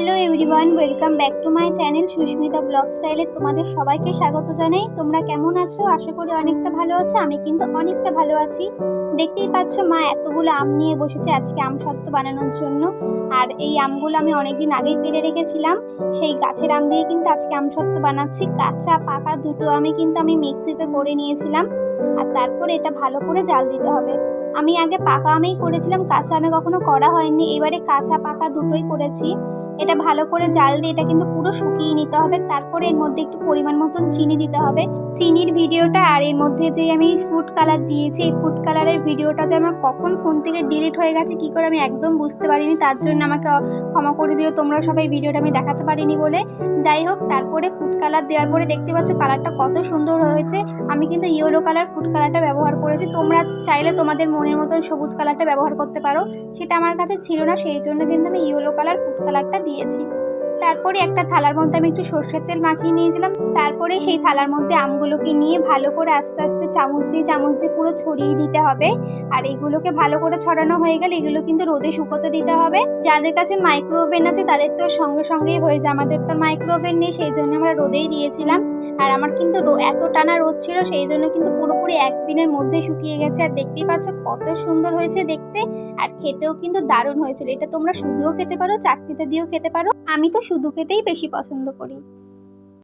Hello everyone, welcome back to my channel Sushmita blog স্টাইলে তোমাদের সবাইকে স্বাগত জানাই। তোমরা কেমন আছো? আশা করি অনেকটা ভালো আছো, আমি কিন্তু অনেকটা ভালো আছি। দেখতেই পাচ্ছ মা এতগুলো আম নিয়ে বসেছে আজকে আম সত্ত্ব বানানোর জন্য। আর এই আমগুলো আমি অনেকদিন আগেই পেরে রেখেছিলাম। সেই গাছের আম দিয়ে কিন্তু আজকে আম সত্ত্ব বানাচ্ছি। কাঁচা, পাকা দুটো আমি কিন্তু আমি মিক্সিতে করে নিয়েছিলাম। আর তারপর এটা ভালো করে জাল দিতে হবে। আমি আগে পাকা আমেই করেছিলাম, কাঁচা আমে কখনো করা হয়নি। এবারে কাঁচা পাকা দুটোই করেছি। এটা ভালো করে জাল দিয়ে এটা কিন্তু পুরো শুকিয়ে নিতে হবে। তারপরে এর মধ্যে একটু পরিমাণ মতন চিনি দিতে হবে। চিনির ভিডিওটা আর এর মধ্যে যে আমি ফুড কালার দিয়েছি, এই ফুড কালারের ভিডিওটা যে আমার কখন ফোন থেকে ডিলিট হয়ে গেছে, কি করে আমি একদম বুঝতে পারিনি। তার জন্য আমাকে ক্ষমা করে দিও। তোমরা সবাই ভিডিওটা আমি দেখাতে পারিনি বলে। যাই হোক, তারপরে ফুড কালার দেওয়ার পরে দেখতে পাচ্ছ কালারটা কত সুন্দর হয়েছে। আমি কিন্তু ইয়েলো কালার ফুড কালারটা ব্যবহার করেছি। তোমরা চাইলে তোমাদের মনের মতন সবুজ কালারটা ব্যবহার করতে পারো। সেটা আমার কাছে ছিল না, সেই জন্য কিন্তু আমি ইয়েলো কালার ফুড কালারটা দিয়েছি। তারপরে একটা থালার মধ্যে আমি একটু সর্ষের তেল মাখিয়ে নিয়েছিলাম। তারপরে সেই থালার মধ্যে আমগুলোকে নিয়ে ভালো করে আস্তে আস্তে চামচ দিয়ে চামচ দিয়ে পুরো ছড়িয়ে দিতে হবে। আর এগুলোকে ভালো করে ছড়ানো হয়ে গেলে এগুলো কিন্তু রোদে শুকোতে দিতে হবে। যাদের কাছে মাইক্রো ওভেন আছে তাদের তো সঙ্গে সঙ্গেই হয়ে যায়। আমাদের তো মাইক্রো ওভেন নেই, সেই জন্য আমরা রোদেই দিয়েছিলাম। আর আমার কিন্তু এত টানা রোদ ছিল, সেই জন্য কিন্তু পুরোপুরি একদিনের মধ্যে শুকিয়ে গেছে। আর দেখতেই পাচ্ছ কত সুন্দর হয়েছে দেখতে। আর খেতেও কিন্তু দারুণ হয়েছিল। এটা তোমরা শুধুও খেতে পারো, চাটনিতে দিয়েও খেতে পারো। আমি তো শুধু খেতেই বেশি পছন্দ করি।